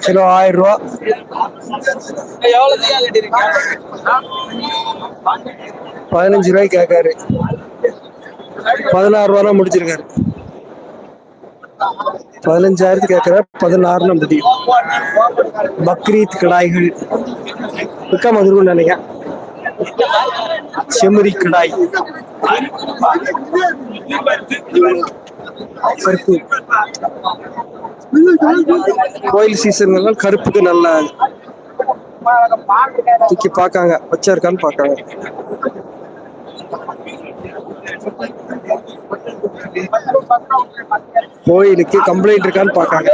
Kilo ஆயிரம் ரூபா. பதினஞ்சு ரூபாய்க்கு கேட்காரு. பதினாறு ரூபா முடிச்சிருக்காரு. பதினஞ்சாயிரத்து கேட்கிற பதினாறுல முடியும் பக்ரீத் கடாய்கள். மிக்க மதுரும் நினைக்க செம்மறி கடாய். கருப்பு கோயில் சீசன் கருப்புக்கு நல்ல தூக்கி பார்க்காங்க. வச்சிருக்கான்னு பார்க்காங்க. கோயிலுக்கு கம்ப்ளைண்ட் இருக்கான்னு பாக்காங்க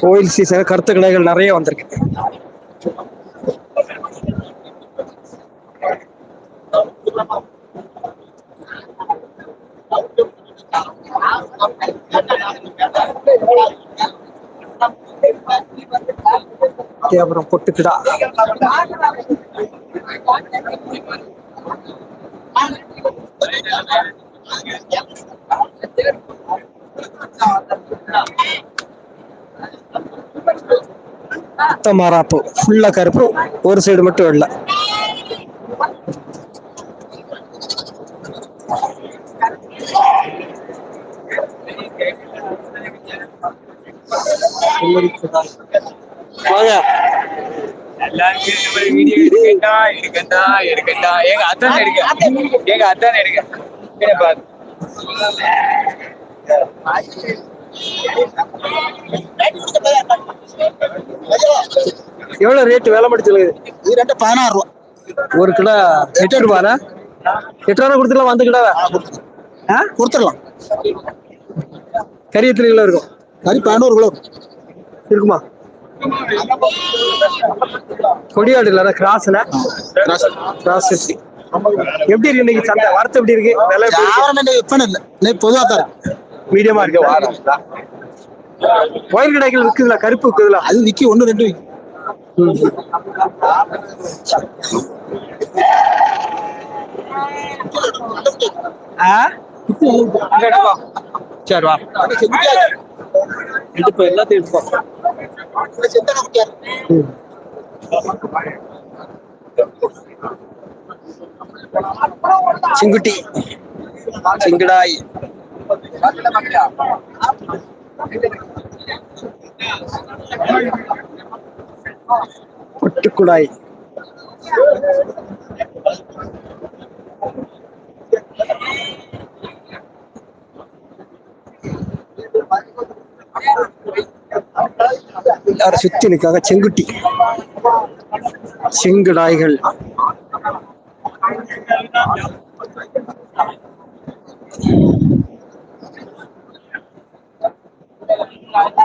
கோயில் சீசன் கருத்து கடைகள் நிறைய வந்திருக்கு. அப்புறம் பொட்டுக்கிடா. மொத்த மாறாப்பு ஃபுல்லா கருப்பு ஒரு சைடு மட்டும் வெள்ளை. வாங்க. எடுக்கண்டா எடுக்கண்டா எடுக்கண்டா எங்க அத்தான் எடுக்க எங்க அத்தான் எடுக்க பாரு எவ்வளவு ரேட் வேலை முடிச்சது இது ரெண்டு பதினாறு ரூபா. ஒரு கிலோ எட்டு ரூபானா? எட்டு ரூபா கொடுத்துடலாம் வந்து கிலோ ஆ கொடுத்துடலாம். கறி எத்தனை கிலோ இருக்கும்? கறி பதினோரு கிலோ இருக்கும். கொடியாடு இல்ல கிராஸ்ல கிராஸ் எப்படி இருக்கு இன்னைக்கு சந்தை? வரத்து எப்படி இருக்கு? விலை வியாபாரம் விற்பனை இல்லை. பொதுவாக தரேன் மீடியமா இருக்கு? வாரம் கோயில் கடைகள் விக்குதுல கருப்பு விக்குதுல? அது விக்கி ஒன்று ரெண்டு. சரி வா. எடுப்போம் எல்லாத்தையும் எடுப்போம் சிங்குட்டி. சிங்கடாய். பொட்டுக்குடாய் எல்லாரும் சுத்தி நிற்காங்க செங்குட்டி. செங்குடாய்கள்.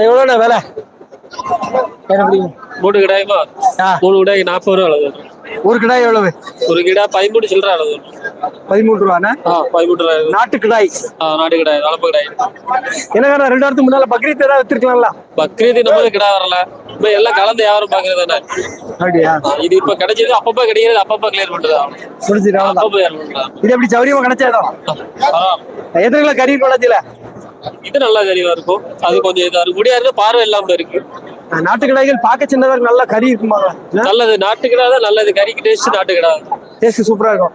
எவ்வளோண்ணா விலை? மூணு கிடாயுமா. மூணு கிடாய்க்கு நாற்பது ரூபா அளவு. ஒரு கிடாய் எவ்வளவு? ஒரு கிடா பதிமூணு சில்லற அளவு. பதிமூணு ரூபாண்ணா? ஆ பதிமூணு ரூபா. நாட்டு கிடாய். ஆ நாடு கிடாய் வளர்ப்பு கிடாய். என்ன ரெண்டு வாரத்துக்கு முன்னால பக்ரீத் ஏதாவது வித்துருக்கலாம்ல பக்ரீத் நம்ம கிடா வரல. இப்ப எல்லாம் கலந்து வியாபாரம் பாக்குறது தானே அப்படியா இது இப்ப கிடைச்சது அப்பப்ப கிடைக்கிறது அப்பப்ப கிளியர் பண்றது? அவ்வளவுதான். அப்பப்ப இது எப்படி சௌரியமா. எத்தனை கிலோ கறி குழந்தைல இது நல்லா தெளிவா இருக்கும். அது கொஞ்சம் இதா இருக்கு முடியா இருக்கு பார்வை இல்லாம இருக்கு. நாட்டு கடாய்கள் பார்க்க சின்னதா இருக்கு, நல்லா கறி இருக்குமா? நல்லது நாட்டு கிடா தான் நல்லது. கறிக்கு டேஸ்ட் நாட்டு கிடா டேஸ்ட் சூப்பரா இருக்கும்.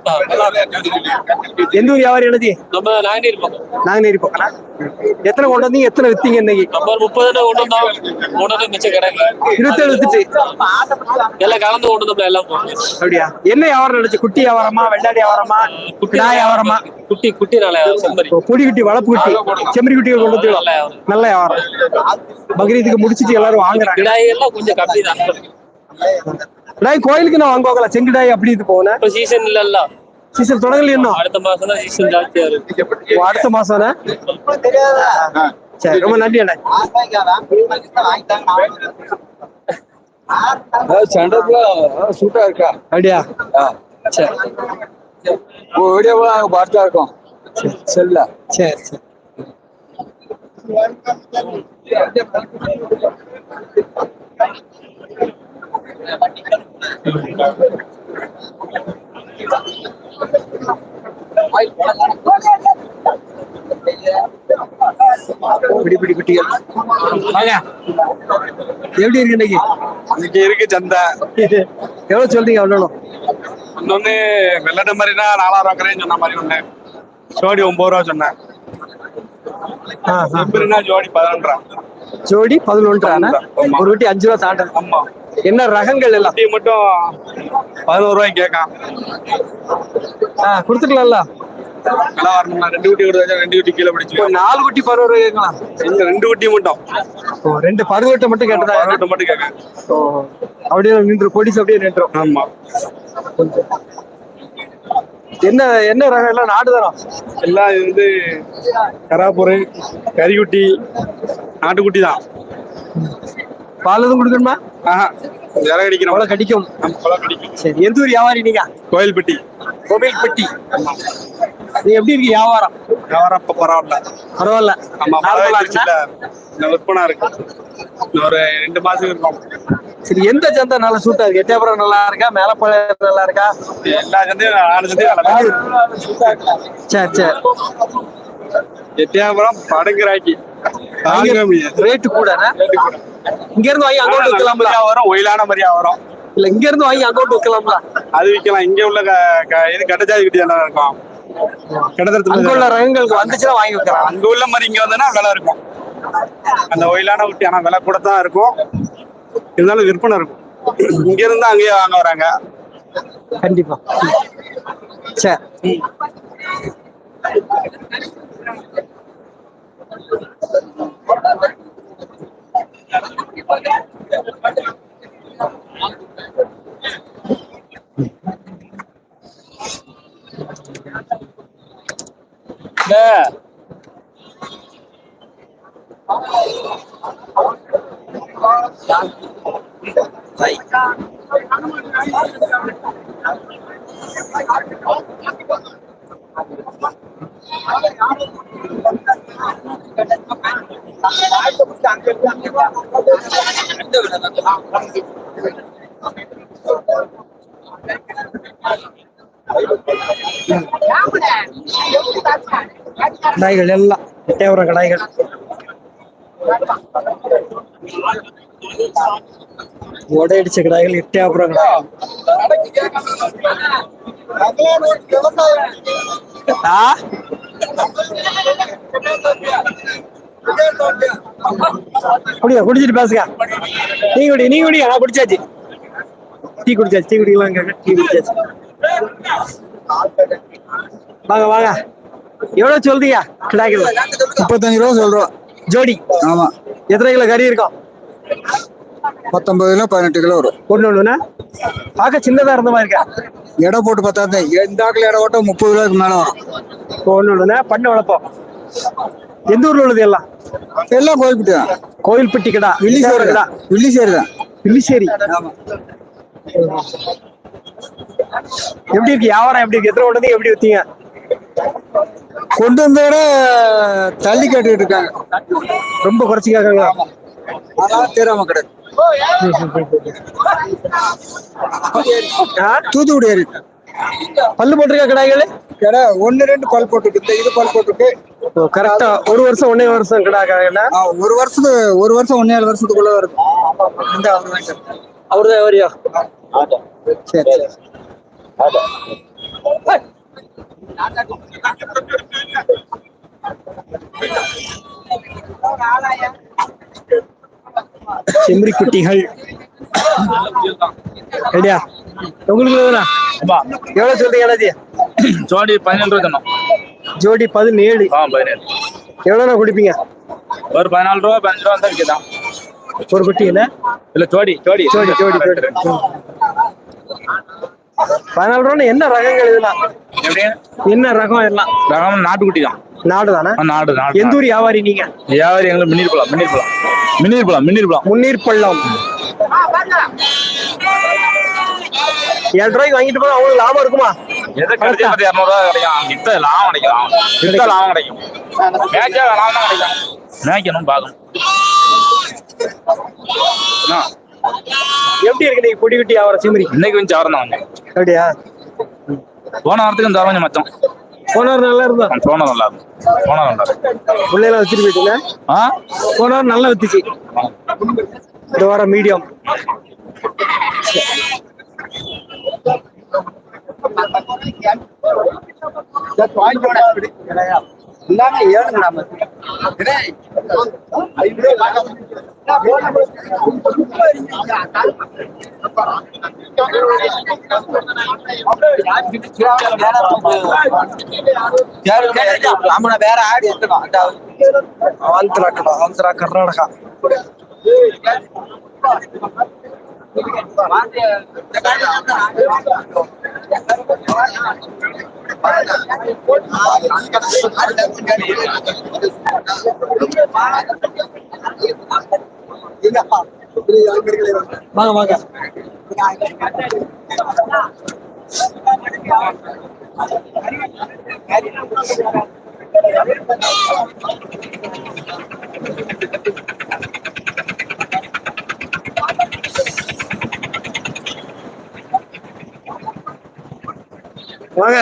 எந்த ஊர் வியாபாரி எழுதி நம்ம நாங்கநீர் பக்கம். நாங்குநேரி பக்கம் எத்தனை கொண்டு வந்தீங்க? எத்தனை வித்தீங்க இன்னைக்கு? நம்ம முப்பது கொண்டு வந்தோம். கொண்டு வந்து மிச்சம் கிடக்கு இருபத்தேழு வித்துட்டு எல்லாம் கலந்து கொண்டு வந்தோம்ல எல்லாம் அப்படியா? என்ன வியாபாரம் நடந்துச்சு? குட்டி வியாபாரமா வெள்ளாடி வியாபாரமா கிடா வியாபாரமா. குட்டி குட்டி நல்ல பொடி குட்டி வளர்ப்பு குட்டி. செம்மறி குட்டிகள் கொண்டு வந்து நல்ல வியாபாரம். வியாபாரம். பக்ரீத்துக்கு முடிச்சிட்டு எல்லாரும் வாங்குறாங்க. எல்லாம் கொஞ்சம் கம்மி தான். கிடாய் கோயிலுக்கு நான் வாங்குவாங்களா செங்கிடாய் அப்படி இது போனேன் இப்ப சீசன் இல்லல்ல. சீசன் தொடங்கல இன்னும்? அடுத்த மாசம் தான் சீசன் ஜாஸ்தியா இருக்கு. அடுத்த மாசம் சரி ரொம்ப நன்றி அண்ணா. சண்டத்துல சூட்டா இருக்கா? அப்படியா? சரி. வீடியோவா பார்த்தா இருக்கும். செல்ல. சரி சரி. பிடி பிடி குட்டிகள் வாங்க. எப்படி இருக்கு இன்னைக்கு? இன்னைக்கு இருக்கு சந்தை. எவ்வளவு சொல்றீங்க அவ்வளோ இன்னொன்னு வெள்ளட மாதிரினா நாலாயிரம் ரூபாய்க்கு சொன்ன மாதிரி ஒண்ணு. ஜோடி ஒன்பது ரூபா சொன்னேன். ஜோடி பதினொன்றா ஜோடி பதினொன்றான ஆமா. ஒரு குட்டி அஞ்சு ரூபா தாண்டன். ஆமா. என்ன ரகங்கள் எல்லாம்? குட்டி மட்டும் பதினோரு ரூபாய்க்கு கேட்கான் ஆ கொடுத்துக்கலாம்ல. நல்லா வரணும்னா ரெண்டு குட்டி கூட வச்சா ரெண்டு குட்டி கீழே பிடிச்சு நாலு குட்டி ரூபா கேட்கலாம். இந்த ரெண்டு குட்டி மட்டும். ஓ ரெண்டு பருவட்டை மட்டும் கேட்டதா? பதினெட்டு மட்டும் கேட்கான் ஓ அப்படியே நின்று கொடிசு அப்படியே நின்றோம் ஆமா. என்ன என்ன ரகம்? எல்லாம் நாடு தரம் எல்லாம் இது வந்து கராப்பூர் கறிக்குட்டி நாட்டுக்குட்டி தான். பால் எதுவும் கொடுக்கணுமா? ஆஹா விலை கடிக்கிறோம் அவ்வளவு கடிக்கும். சரி எந்த ஊர் வியாபாரி நீங்க? கோயில்பட்டி. கோவில்பட்டி. நீ எப்படி இருக்கு வியாபாரம்? வியாபாரம் இப்ப பரவாயில்ல. பரவாயில்ல. ஆமா வந்துருச்சுல்ல இந்த விற்பனை இருக்கு. ஒரு ரெண்டு மாசம் இருக்கும். சரி எந்த சந்தை நல்லா சூட்டா இருக்கு? எட்டயபுரம் நல்லா இருக்கா? மேலப்பாளையம் நல்லா இருக்கா? எல்லா சந்தையும் நாலு சந்தையும் நல்லா. சரி சரி. எட்டயபுரம் முடியாது. ரேட்டு கூட இங்க இருந்து வாங்கி அங்கோட்டு விற்கலாம்ல. மாதிரியா வரும் ஒயிலான மாதிரியா வரும். இல்ல இங்க இருந்து வாங்கி அங்கோட்டு விற்கலாம்ல. அது விற்கலாம். இங்க உள்ள இது கட்டச்சாதி குட்டி நல்லா இருக்கும். அங்க உள்ள ரகங்களுக்கு வந்துச்சுன்னா வாங்கி வைக்கலாம் அங்க உள்ள மாதிரி இங்க வந்தா விலை இருக்கும். அந்த ஒயிலான குட்டி ஆனா விலை கூட தான் இருக்கும். இருந்தாலும் விற்பனை இருக்கும். இங்க இருந்து அங்கேயே வாங்க வராங்க. கண்டிப்பா. சரி. nè Thank you. கடாய்கள் எல்லாம் தேவர கடாய்கள். உடையடிச்ச கடாய்கள் எட்டே அப்புறம் ஆ குடியா குடிச்சிட்டு பேசுங்க. நீ குடி நீ குடியா? நான் குடிச்சாச்சு. டீ குடிச்சாச்சு டீ குடிக்கலாம் கேட்க டீ குடிச்சாச்சு. வாங்க வாங்க. எவ்வளவு சொல்றீங்க? கிடாய்கள் முப்பத்தஞ்சு ரூபா சொல்றோம். ஜோடி. ஆமா. எத்தனை கிலோ கறி இருக்கும்? பத்தொன்பது கிலோ பதினெட்டு கிலோ வரும். ஒண்ணு ஒண்ணுண்ணா? பார்க்க சின்னதா இருந்த மாதிரி இருக்கா? எடை போட்டு பார்த்தா இந்த ஆக்கில் எடை போட்டா முப்பது கிலோக்கு மேல வரும். ஒண்ணு ஒண்ணுண்ணா பண்ண வளர்ப்போம். எந்த ஊர்ல உள்ளது எல்லாம்? எல்லாம் கோயில்பட்டி தான். கோயில்பட்டி கடா. வில்லிசேரி தான். வில்லிசேரி தான். பில்லிசேரி ஆமா. எப்படி இருக்கு? வியாபாரம் எப்படி இருக்கு? எத்தனை கொண்டு வந்து எப்படி வித்தீங்க? கொண்டு வந்த விட தள்ளி கேட்டுக்கிட்டு இருக்காங்க. ரொம்ப குறைச்சி கேட்கறீங்களா? அதனால தெரியாம? தூத்துக்குடி ஏறி பல்லு போட்டிருக்க கடாய்கள்? கடை ஒன்னு ரெண்டு பல் போட்டுருக்கு இது பல் போட்டுருக்கு கரெக்டா ஒரு வருஷம் ஒன்னே வருஷம் கடா கடா ஆ, ஒரு வருஷத்துக்கு ஒரு வருஷம் ஒன்னேழு வருஷத்துக்குள்ள இருக்கும் இந்த அவர். அவருதான் வரியா சரி சரி. செம்மறி குட்டிகள் ரெடியா? உங்களுக்கு? எவ்வளவு சொல்றீங்க ஜோடி பதினேழு ரூபா ஜோடி பதினேழு. பதினேழு. எவ்வளோண்ணா குடிப்பீங்க? ஒரு பதினாலு ரூபா பதினஞ்சு ரூபா தான் விற்கதான் ஒரு குட்டி என்ன? இல்ல ஜோடி ஜோடி. ஜோடி ஜோடி ஜோடி. பதினாலு ரூபா என்ன ரகங்கள் இதெல்லாம்? என்ன ரகம் எல்லாம் ரகம் நாட்டுக்குட்டி தான். நாடு தானே நாடு நாடு எந்த ஊர் வியாபாரி நீங்க? வியாபாரி எங்களுக்கு மின்னீர் பழம் மின்னீர் பழம் மின்னீர் பழம் மின்னீர் பள்ளம் ஏழு ரூபாய்க்கு வாங்கிட்டு போனா அவங்களுக்கு லாபம் இருக்குமா? எதை கிடைச்சி பத்து இரநூறுவா கிடைக்கும். வித்த லாபம் கிடைக்கும். வித்த லாபம் கிடைக்கும். மேய்ச்சா லாபம் தான் கிடைக்கும். மேய்க்கணும் பார்க்கணும்? எப்படி இருக்கு நீங்க குட்டி குட்டி செம்மறி இன்னைக்கு கொஞ்சம் சவரம் தான் அப்படியா? போன வாரத்துக்கு இந்த வாரம் கொஞ்சம் மச்சம் போனவர் நல்லா இருந்தா போன நல்லா இருக்கும் போன நல்லா இருக்கும் பிள்ளைலாம் வச்சுட்டு போயிட்டீங்க ஆ? போனவர் நல்லா வச்சுச்சு இந்த வாரம் மீடியம். வேற ஆடி எடுத்துக்கோ ஆந்திரா கடா ஆந்திரா கர்நாடகா வாங்க வாங்க. வாங்க.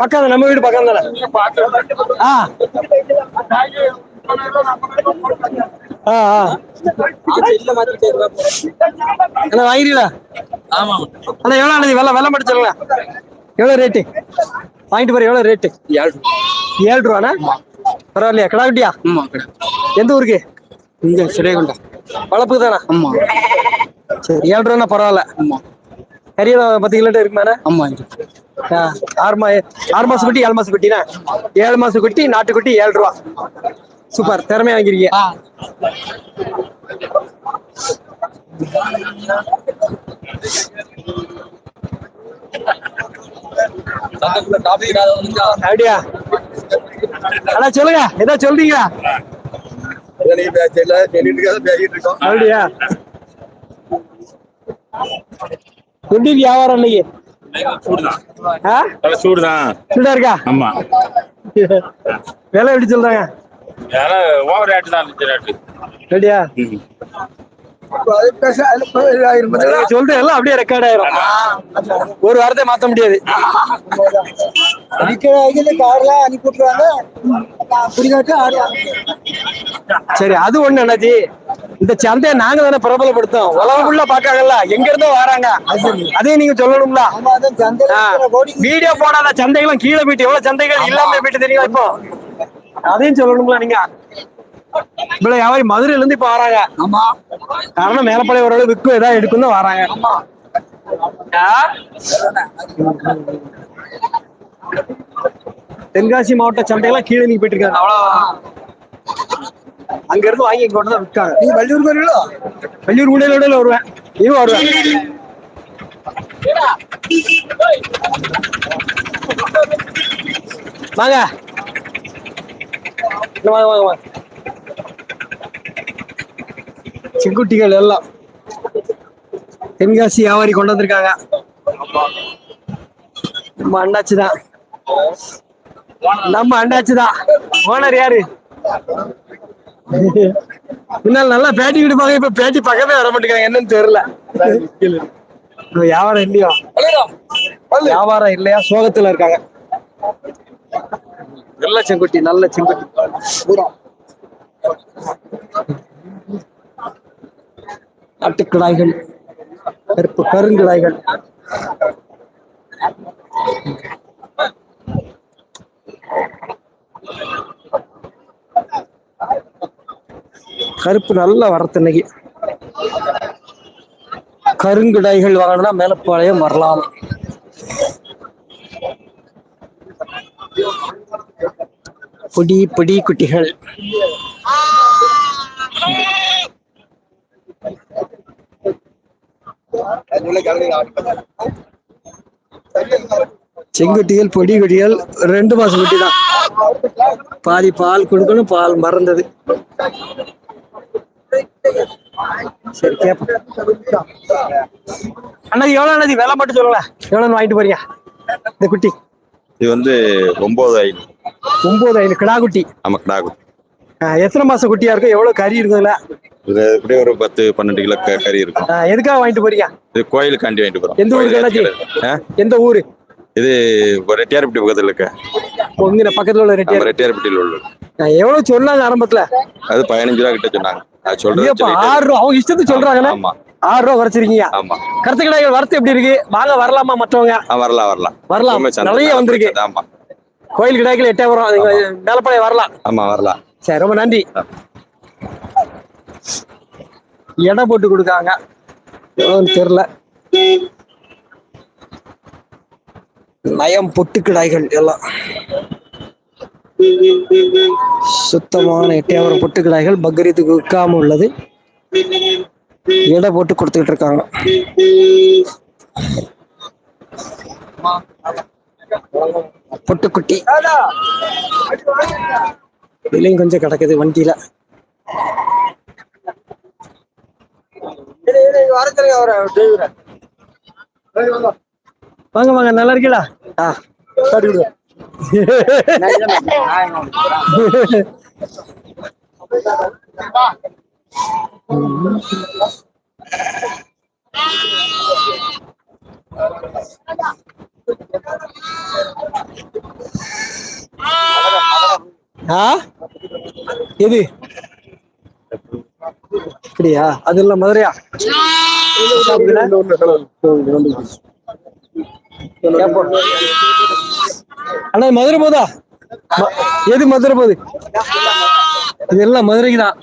பக்கம் நம்ம வீடு பக்கம் தானே? ஆ ஆ. அண்ணா வாங்கிட்டீங்களா? ஆமா. அண்ணா எவ்வளோ அண்ணா வெள்ளம் வெள்ளம் சொல்லுங்க. எவ்வளோ ரேட்டு வாங்கிட்டு போற எவ்வளோ ரேட்டு ஏழு ரூபாண்ணா? பரவாயில்லையா? கிடா குட்டியா? ஆமா எந்த ஊருக்கு? இங்க சிறைகுண்டா. வளர்ப்புக்கு தானே? ஆமா. சரி ஏழு ரூபாண்ணா பரவாயில்ல. ஆமா. கறியில் பத்து கிலோ இருக்குமாண்ணா? ஆமா ஆறு மா ஆறு மாசம் குட்டி ஏழு மாசம் குட்டினா ஏழு மாசம் குட்டி நாட்டுக்குட்டி ஏழு ரூபா. சூப்பர். திறமையா வாங்கிருக்கீங்க அப்படியா? அண்ணா சொல்லுங்க. ஏதோ சொல்றீங்க. அப்படியா? எப்படி வியாபாரம் இன்னைக்கு? சூடுதான். சூடா இருக்கா? ஆமா. விலை எப்படி சொல்றாங்க? ஓவர் ரேட்டு தான் இருந்துச்சு ரேட்டு ரெடியா? சொல்றது எல்லாம் அப்படியே ரெக்கார்ட் ஆயிரும். ஒரு வாரத்தை மாத்த முடியாது. சரி அது ஒண்ணு அண்ணாச்சி. இந்த சந்தையை நாங்க தானே பிரபலப்படுத்தோம் உலகம் ஃபுல்லா பாக்காங்கல்ல எங்க இருந்தோ வராங்க. அதையும் நீங்க சொல்லணும்ல. வீடியோ போடாத சந்தைகளும் கீழே போயிட்டு எவ்வளவு சந்தைகள் இல்லாம போயிட்டு தெரியுமா இப்போ? அதையும் சொல்லணும்ல நீங்க. இவ்வளவு வியாபாரி மதுரையில இருந்து இப்ப வராங்க. ஆமா. காரணம் மேலப்பாளையம் ஓரளவு விற்கும் ஏதாவது எடுக்கும் தான் வராங்க? தென்காசி மாவட்ட சந்தையெல்லாம் கீழே நீங்க போயிட்டு இருக்காங்க. அவ்வளவு அங்க இருந்து வாங்கி இங்க கொண்டு தான் விற்காங்க. நீ வள்ளியூர் வருவீங்களோ வெள்ளூர் உடையில வருவேன். இது வருவேன் வாங்க. வாங்க வாங்க வாங்க. செங்குட்டிகள் எல்லாம் தென்காசி வியாபாரி கொண்டு வந்திருக்காங்க நம்ம அண்ணாச்சி தான். நம்ம அண்ணாச்சி தான். ஓனர் யாரு? முன்னால் நல்லா பேட்டி விடுப்பாங்க இப்ப பேட்டி பக்கமே வர மாட்டேங்கிறாங்க. என்னன்னு தெரியல. வியாபாரம் இல்லையா? வியாபாரம் இல்லையா? சோகத்துல இருக்காங்க. நல்ல செங்குட்டி நல்ல செங்குட்டி. நாட்டுக்கிடாய்கள் கருப்பு கருங்கிடாய்கள். கருப்பு நல்லா வரத்தன்னைக்கு கருங்கிடாய்கள் வாங்கினா மேலப்பாளையம் வரலாம். பொடி பொடி குட்டிகள். செங்குட்டிகள் பொடி குட்டிகள் ரெண்டு மாசம் குட்டி தான். பாதி பால் கொடுக்கணும் பால் மறந்தது. சரி கேப்போம். அண்ணா எவ்வளவு அண்ணாதி விலை மட்டும் சொல்லுங்களேன். எவ்வளவு வாங்கிட்டு போறீங்க இந்த குட்டி. இது வந்து ஒன்பது ஐநூறு. ஒன்பது ஐந்து கிடா குட்டி நம்ம கிடாக்கு ஆ, எத்தனை மாசம் குட்டியா இருக்கும்? எவ்வளவு கறி இருக்குதுல இது எப்படியே ஒரு பத்து பன்னெண்டு கிலோ கறி இருக்கும். எதுக்காக வாங்கிட்டு போறீங்க? இது கோயிலுக்காண்டி வாங்கிட்டு போறோம். எந்த ஊருக்கு? எந்த ஊரு? இது ரெட்டியார்பட்டி பக்கத்துல இருக்க. உங்க பக்கத்துல உள்ள ரெட்டியார் ரெட்டியார்பட்டியில் உள்ள. எவ்வளவு சொன்னாங்க ஆரம்பத்துல? அது பதினஞ்சு ரூபா கிட்ட சொன்னாங்க. ஆறு ரூபா. அவங்க இஷ்டத்துக்கு சொல்றாங்கண்ணே ஆமா. ஆறு ரூபா குறைச்சிருக்கீங்க. ஆமா. கருத்து கடைகள் வரத்து எப்படி இருக்கு? வாங்க வரலாமா மற்றவங்க? வரலாம் வரலாம். வரலாம். நிறைய வந்திருக்கு. ஆமா. கோயில் கடைகள் எட்டாயிரம் அதுங்க மேலப்பாளையம் வரலாம். ஆமா வரலாம். சரி ரொம்ப நன்றி. எடை போட்டு கொடுக்காங்க. தெரியல. நயம் பொட்டுக்கிடாய்கள் எல்லாம். சுத்தமான எட்டையாவரம் பொட்டுக்கிடாய்கள் பக்ரீத்துக்கு விற்காம உள்ளது. எடை போட்டு கொடுத்துக்கிட்டு இருக்காங்க. பொட்டுக்குட்டி. விலையும் கொஞ்சம் கிடக்குது வண்டியில. வாங்க வாங்க நல்லா இருக்கீங்களா? ஆ எது? அப்படியா? அது இல்ல மதுரையா? அண்ணா மதுரை போதா? எது மதுரை போகுது? இதெல்லாம் மதுரைக்கு தான்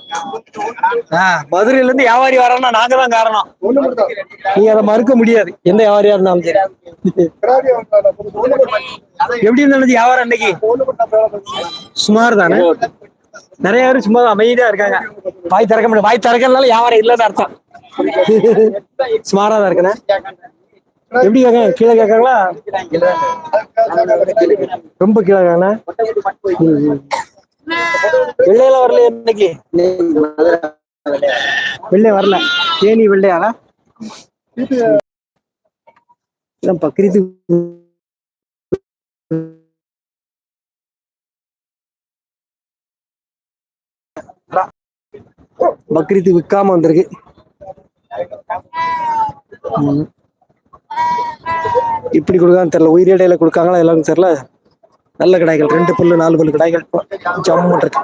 ஆ, மதுரையில இருந்து வியாபாரி வரோம்னா நாங்க தான் காரணம். நீங்க அதை மறுக்க முடியாது. எந்த வியாபாரியா இருந்தாலும் சரி. எப்படி இருந்தாலும் வியாபாரம் அன்னைக்கு? சுமார் தானே நிறைய பேர் சும்மா அமைதியா இருக்காங்க. வாய் திறக்க முடியும் வாய் திறக்கறதுனால வியாபாரம் இல்லைன்னு அர்த்தம். சுமாரா தான் இருக்குண்ணே எப்படி கேட்காங்க கீழே கேட்காங்களா ரொம்ப கீழே கேட்காங்கண்ணே வெள்ளையில வரல இன்னைக்கு? வெள்ளை வரல. தேனி வெள்ளையாளா பக்ரீத்து பக்ரீத்து விற்காம வந்திருக்கு. இப்படி கொடுக்கான்னு தெரியல. உயிரிடையில கொடுக்காங்களா எல்லாமே தெரியல. நல்ல கடாய்கள் ரெண்டு பல்லு நாலு பல்லு கடாய்கள் ஜம்மு இருக்கு.